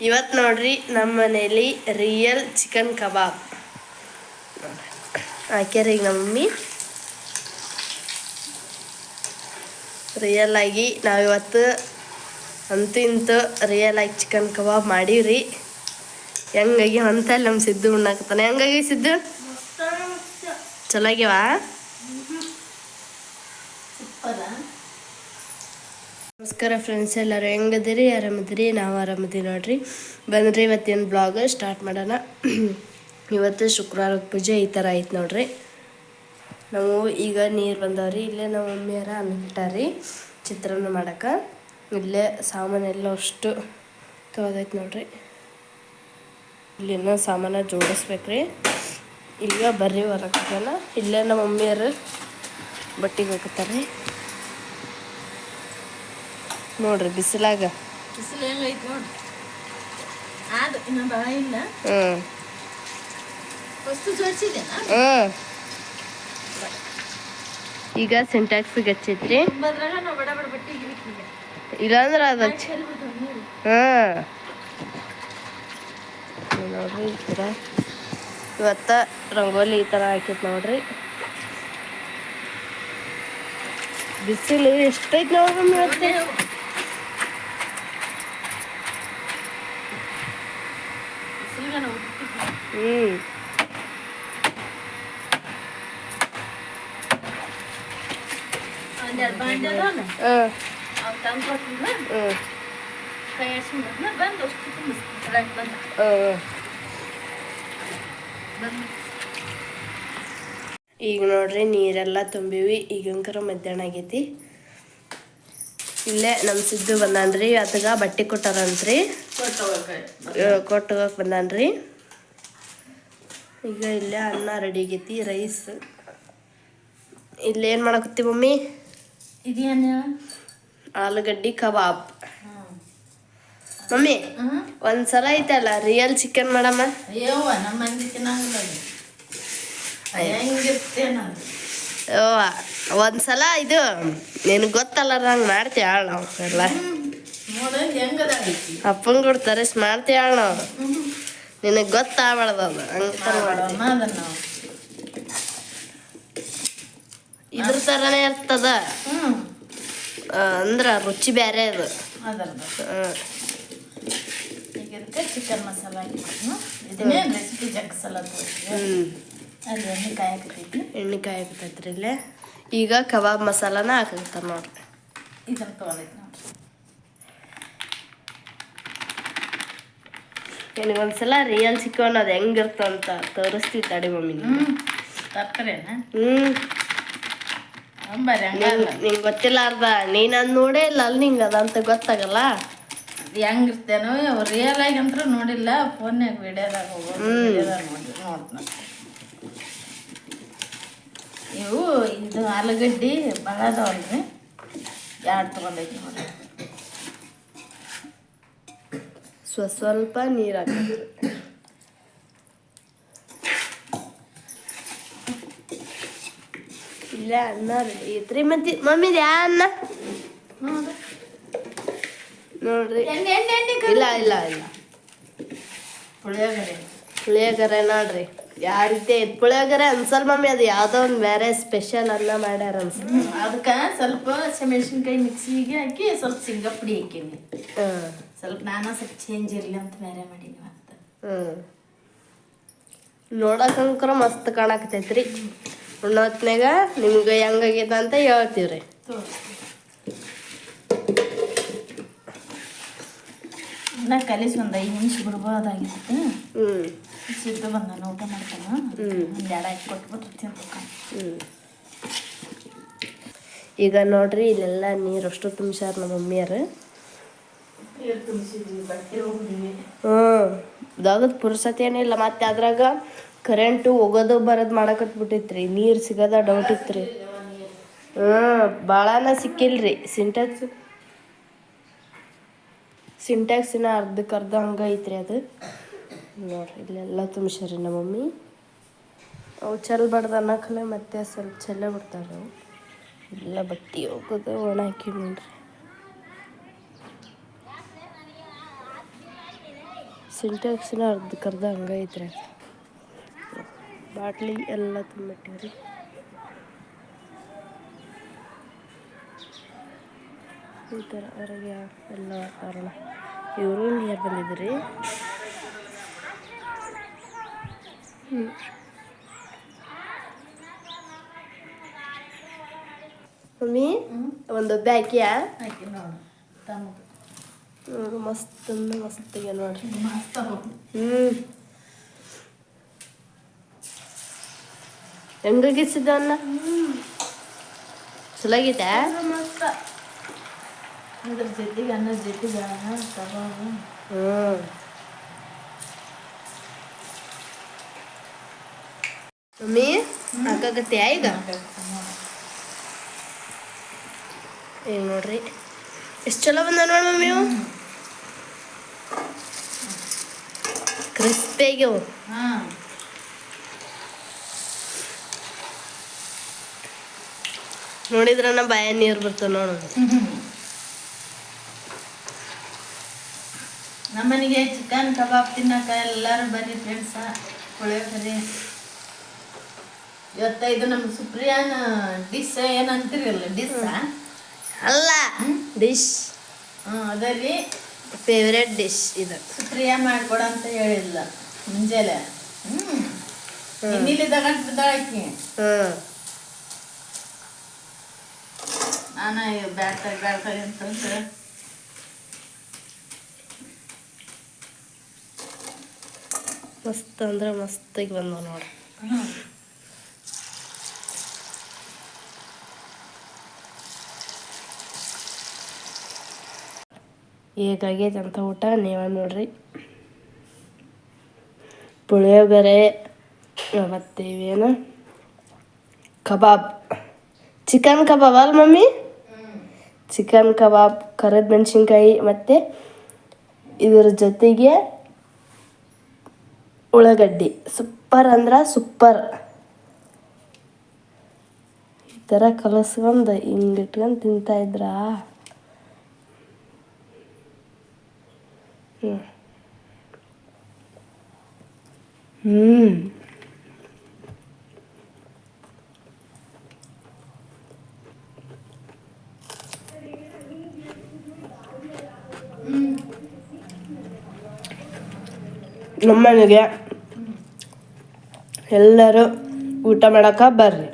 ಇವತ್ತು ನೋಡ್ರಿ ನಮ್ಮ ಮನೇಲಿ ರಿಯಲ್ ಚಿಕನ್ ಕಬಾಬ್ ಹಾಕ್ಯಾರ ಈಗ ನಮ್ಮ ಮಮ್ಮಿ ರಿಯಲ್ ಆಗಿ ನಾವಿವತ್ತು ಅಂತೂ ಇಂತೂ ರಿಯಲ್ ಆಗಿ ಚಿಕನ್ ಕಬಾಬ್ ಮಾಡೀವ್ರಿ. ಹೆಂಗಾಗಿ ಅಂತಲ್ಲಿ ನಮ್ಮ ಸಿದ್ದು ಉಣ್ಣಾಕತ್ತಾನೆ. ಹೆಂಗಾಗಿ ಸಿದ್ದು? ಚಲೋ ಆಗ್ಯಾವ? ನಮಸ್ಕಾರ ಫ್ರೆಂಡ್ಸ್ ಎಲ್ಲರೂ ಹೆಂಗದಿರಿ ಆರಾಮದಿರಿ ನಾವು ಆರಾಮದಿರಿ ನೋಡ್ರಿ. ಬಂದ್ರಿ ಇವತ್ತಿನ ಬ್ಲಾಗ್ ಸ್ಟಾರ್ಟ್ ಮಾಡೋಣ. ಇವತ್ತು ಶುಕ್ರವಾರ ಪೂಜೆ ಈ ಥರ ಐತೆ ನೋಡ್ರಿ. ನಾವು ಈಗ ನೀರು ಬಂದವ್ರಿ. ಇಲ್ಲೇ ನಮ್ಮ ಮಮ್ಮಿಯರ ಅನ್ಬಿಟ್ಟಾರಿ ಚಿತ್ರಾನ್ನ ಮಾಡಕ್ಕೆ ಇಲ್ಲೇ ಸಾಮಾನೆಲ್ಲ ಅಷ್ಟು ತೊಗೊದೈತೆ ನೋಡ್ರಿ. ಇಲ್ಲಿನ ಸಾಮಾನ ಜೋಡಿಸ್ಬೇಕ್ರಿ. ಈಗ ಬರ್ರಿ ಹೊರಕ್ಕೆ ಇಲ್ಲೇ ನಮ್ಮ ಮಮ್ಮಿಯರು ಬಟ್ಟೆ ಹೋಗ್ತಾರೆ. ನೋಡ್ರಿ ಬಿಸಿಲಾಗ. ಬಿಸಿಲು ಹೆಂಗೈತಿ ನೋಡಿ ಆದ ಇನ್ನು ಭಾಳ ಇಲ್ಲ. ಹ್ಞೂ ವಸ್ತು ಜೋಡಿಸಿದೇನಾ ಹ್ಞೂ ಈಗ ಸಿಂಟ್ಯಾಕ್ಸ್ ಹಚ್ಚೈತ್ರಿ. ಬದ್ರಾಗ ನಾವು ಬಡ ಬಡ ಬಟ್ಟೆ ಗಿರಿಕೀಗ ಇಲ್ಲಾಂದ್ರೆ ಅದು ಹಾಂ ನೋಡ್ರಿ. ಈ ಥರ ಇವತ್ತ ರಂಗೋಲಿ ಈ ಥರ ಹಾಕೈತೆ ನೋಡ್ರಿ. ಬಿಸಿಲು ಎಷ್ಟೈತೆ ನೋಡ್ರಿ ಇವತ್ತೆ ಬಿಸಿಲಿಗೆ ನಾವು ಹುಟ್ಟಿದ್ವಿ. ಹ್ಞೂ ಒಂದೆರಡು ಬಾಂಡೆ ಅದಾವಲ್ಲ ಹಾಂ ಅವು ತಂದು ಕೊಟ್ಟಿಲ್ಲ ಹ್ಞೂ ಕೈ ಆಡ್ಸ್ಕೊಂಡ್ಬಂದ್ನ ಬಂದು ಅಷ್ಟು ತುಂಬಿಸ್ತೀನಿ ಬಂದ ಹಾಂ ಈಗ ನೋಡ್ರಿ ನೀರೆಲ್ಲ ತುಂಬಿವಿ. ಈಗಂಕರ ಮಧ್ಯಾಹ್ನ ಆಗೈತಿ. ಇಲ್ಲೇ ನಮ್ಮ ಸಿದ್ದು ಬಂದಾನ್ರಿ ಅದಗ ಬಟ್ಟೆ ಕೊಟ್ಟಾರಂತ್ರಿ. ಕೊಟ್ಟು ಹೋಗಕ್ಕೆ ಬಂದಾನ್ರಿ. ಈಗ ಇಲ್ಲೇ ಅನ್ನ ರೆಡಿ ಆಗೈತಿ ರೈಸ್ ಇಲ್ಲೇನು ಮಾಡಕತ್ತಿ ಮಮ್ಮಿ? ಆಲೂಗಡ್ಡಿ ಕಬಾಬ್. ಮಮ್ಮಿ ಒಂದ್ಸಲ ಐತಲ್ಲ ರಿಯಲ್ ಚಿಕನ್ ಮಾಡಮ್ಮ? ಅಯ್ಯವ್ವ ಒಂದ್ಸಲ ಇದು ನಿನಗೆ ಗೊತ್ತಲ್ಲ ಹಂಗೆ ಮಾಡ್ತೀವಿ ಆಳ್ ನಾವು ಎಲ್ಲ. ಅಪ್ಪಂಗೆ ಕೊಡ್ತಾರೆ ಮಾಡ್ತೀವಿ ಆಳ್ ನಾವು. ನಿನಗೆ ಗೊತ್ತಾಗ್ಬಾರ್ದು ಅದು ಹಂಗೆ ಇದ್ರ ಥರನೇ ಇರ್ತದ. ಅಂದ್ರೆ ರುಚಿ ಬೇರೆ ಅದು. ಚಿಕನ್ ಮಸಾಲ ಇದನ್ನೇ ರೆಸಿಪಿ ಜಗ್ಸಲ್ಲ ಎಣ್ಣೆ ಕಾಯಕತ್ತೈತಿ ಎಣ್ಣೆ ಕಾಯಿ ಹಾಕ್ತೈತ್ರಿ ಇಲ್ಲೇ. ಈಗ ಕಬಾಬ್ ಮಸಾಲಾನ ಹಾಕಂತ ನೋಡ್ರಿ ಇದನ್ನ ತೊಗೊಂಡೈತಿ ನೋಡ್ರಿ ನಿನಗೊಂದ್ಸಲ ರಿಯಲ್ ಚಿಕನ್ ಅದು ಹೆಂಗಿರ್ತಂತ ತೋರಿಸ್ತೀವಿ ತಡಿ ಮಮ್ಮಿ ನಿಂಗ್ ಗೊತ್ತಿಲ್ಲಾರ್ದ? ನೀನ್ ಅದ್ ನೋಡೇ ಇಲ್ಲ ಅಲ್ಲಿ ನಿಂಗೆ ಅದಂತ ಗೊತ್ತಾಗಲ್ಲ? ಹೆಂಗಿರ್ತೇನೋ ರಿಯಲ್ ಆಗಿ ಅಂತೂ ನೋಡಿಲ್ಲ ಫೋನ್ಯಾಗ ವಿಡಿಯೋದಾಗ ಹೋಗೋದು ನೋಡ್ತೀನಿ ಇವು ಇದು ಆಲೂಗಡ್ಡೆ ಭಾಳ ಅದಾವಲ್ರಿ. ಎರಡು ತೊಗೊಂಡೈತಿ ನೋಡಿ ಸ್ವ ಸ್ವಲ್ಪ ನೀರು ಹಾಕಿ ಇಲ್ಲ ಅನ್ನ ರೆಡಿ ಐತ್ರಿ ಮತ್ತೆ ಮಮ್ಮಿ ಯಾ ಅನ್ನ? ನೋಡ್ರಿ. ಇಲ್ಲ ಇಲ್ಲ ಇಲ್ಲ. ಪುಳಿಯೋಗರೆ. ಪುಳಿಯೋಗರೆ ನೋಡ್ರಿ. ಯಾವ ರೀತಿ ಪುಳಿಯೋಗರೆ ಅನ್ಸಲ್ ಮಮ್ಮಿ ಅದು ಯಾವುದೋ ಒಂದು ಬೇರೆ ಸ್ಪೆಷಲ್ ಅನ್ನ ಮಾಡ್ಯಾರ ಅನ್ಸ ಅದಕ್ಕೆ ಸ್ವಲ್ಪ ಮೆಣಸಿನ್ಕಾಯಿ ಮಿಕ್ಸಿಗೆ ಹಾಕಿ ಸ್ವಲ್ಪ ಶೇಂಗಾ ಪುಡಿ ಹಾಕೀನಿ ಸ್ವಲ್ಪ ನಾನು ಸ್ವಲ್ಪ ಚೇಂಜ್ ಇರಲಿ ಅಂತ ಬೇರೆ ಮಾಡೀನಿ ಮತ್ತೆ. ನೋಡಕ್ಕಂಕರ ಮಸ್ತ್ ಕಾಣಕತೈತ್ರಿ ಉಣ್ಣೊತ್ನ್ಯಾಗ ನಿಮ್ಗೆ ಹೆಂಗಾಗೈತ ಅಂತ ಹೇಳ್ತೀವ್ರಿ. ನಾ ಕಲಿಸಿ ಒಂದು ಐದು ನಿಮಿಷ ಬಿಡ್ಬೋದಾಗಿತ್ತು. ಹ್ಮ್. ಸಿದ್ದು ಬಂದಾನ ಊಟ ಮಾಡ್ತಾನ. ಒಂದು ಈಗ ನೋಡ್ರಿ ಇಲ್ಲೆಲ್ಲ ನೀರು ಅಷ್ಟು ತುಂಬಿಸ್ಯಾರ ನಮ್ಮ ಮಮ್ಮಿಯರು ಹ್ಮ್. ಇದಾಗದ ಪುರ್ಸತಿ ಏನಿಲ್ಲ ಮತ್ತೆ ಅದ್ರಾಗ ಕರೆಂಟು ಹೋಗೋದು ಬರೋದು ಮಾಡಕತ್ಬಿಟ್ಟೈತ್ರಿ. ನೀರು ಸಿಗೋದ ಡೌಟ್ ಇತ್ರಿ. ಹ್ಮ್ ಭಾಳನ ಸಿಕ್ಕಿಲ್ರಿ. ಸಿಂಟ್ಯಾಕ್ಸ್ ಸಿಂಟ್ಯಾಕ್ಸಿನ ಅರ್ಧಕ್ಕೆ ಅರ್ಧ ಹಂಗ ಐತ್ರಿ ಅದು. ನೋಡ್ರಿ ಇಲ್ಲೆಲ್ಲ ತುಂಬಿಸ್ಯಾರಿ ನಮ್ಮ ಮಮ್ಮಿ. ಅವು ಚೆಲ್ಬಾರ್ದು ಅನ್ನಕಲೆ ಮತ್ತೆ ಸ್ವಲ್ಪ ಚೆಲ್ಲ ಬಿಡ್ತಾರೆ ಅವು. ಎಲ್ಲ ಬಟ್ಟೆ ಹೋಗೋದು ಒಣ ಹಾಕಿ ನೋಡ್ರಿ ಸಿಂಟ್ಯಾಕ್ಸಿನ ಕರ್ದ ಹಂಗೈತ್ರಿ ಬಾಟ್ಲಿ ಎಲ್ಲ ತುಂಬಿಟ್ಟಿವ್ರಿ. ಈ ಥರ ಹೊರಗೆ ಎಲ್ಲ ವಾತಾವರಣ. ಇವರು ನೀರು ಬಂದಿದ್ರಿ ಹ್ಮ್. ಮಮ್ಮಿ ಒಂದು ಒಬ್ಬೆ ಮಸ್ತ್ ಮಸ್ತ್ ನೋಡ್ರಿ. ಹ್ಮ್. ಹೆಂಗಾಗಿಸಿದ ಅನ್ನ? ಚಲಾಗೈತೆ? ಅದ್ರ ಜೊತೆಗೆ ಅನ್ನದ ಜೊತೆಗೆ ಕಬಾಬು ಮಮ್ಮಿ ಹಾಕಾಗತ್ತೆ ಈಗ ಈಗ ನೋಡ್ರಿ. ಎಷ್ಟು ಚಲೋ ಬಂದ ನೋಡಿ ಮಮ್ಮಿ ಇವು ಹಾ ಹಾಂ. ನೋಡಿದ್ರ ಬಾಯ ನೀರು ಬರ್ತವೆ ನೋಡೋದು ನಮ್ಮನೆಗೆ ಚಿಕನ್ ಕಬಾಬ್ ತಿನ್ನಕ ಎಲ್ಲಾರು ಬರ್ರಿ ಫ್ರೆಂಡ್ಸ ಪುಳಿಯೋಗರೆ ಇವತ್ತ ಇದು ನಮ್ಮ ಸುಪ್ರಿಯಾನ ಡಿಸ್ ಏನಂತೀರಲ್ಲ ಡಿಸ್ ಅಲ್ಲ ಡಿಶ್ ಹ್ಞೂ ಅದಲ್ಲಿ ಫೇವ್ರೆಟ್ ಡಿಶ್ ಇದು. ಸುಪ್ರಿಯಾ ಮಾಡ್ಕೊಡ ಅಂತ ಹೇಳಿಲ್ಲ ಮುಂಜಾನೆ. ಹ್ಞೂ ಇನ್ನಿಲ್ಲಿದ್ದ ಬಿದ್ದಾಳಕ್ಕೆ ನಾನು ಬ್ಯಾಡ್ತಾಗ ಬ್ಯಾಡ್ತಾಗ ಅಂತಂದ್ರೆ ಮಸ್ತ್ ಅಂದ್ರೆ ಮಸ್ತಾಗಿ ಬಂದವ ನೋಡಿ. ಹೇಗಾಗೈತೆ ಅಂತ ಊಟ, ನೀವೇ ನೋಡ್ರಿ. ಪುಳಿಯೋಗರೆ ಮತ್ತು ಇವೇನು ಕಬಾಬ್. ಚಿಕನ್ ಕಬಾಬ್ ಅಲ್ಲ ಮಮ್ಮಿ? ಚಿಕನ್ ಕಬಾಬ್, ಕರದ ಮೆಣಸಿನ್ಕಾಯಿ ಮತ್ತು ಇದರ ಜೊತೆಗೆ ಉಳ್ಳಾಗಡ್ಡಿ. ಸೂಪರ್ ಅಂದ್ರೆ ಸೂಪರ್. ಈ ಥರ ಕಲಸ್ಕೊಂಡು ಹಿಂಗೆ ಇಟ್ಕೊಂಡು ತಿಂತಾ ಹ್ಞೂ ಹ್ಞೂ ನಮ್ಮನೆಗೆ ಎಲ್ಲರೂ ಊಟ ಮಾಡಕ್ಕ ಬರ್ರಿ.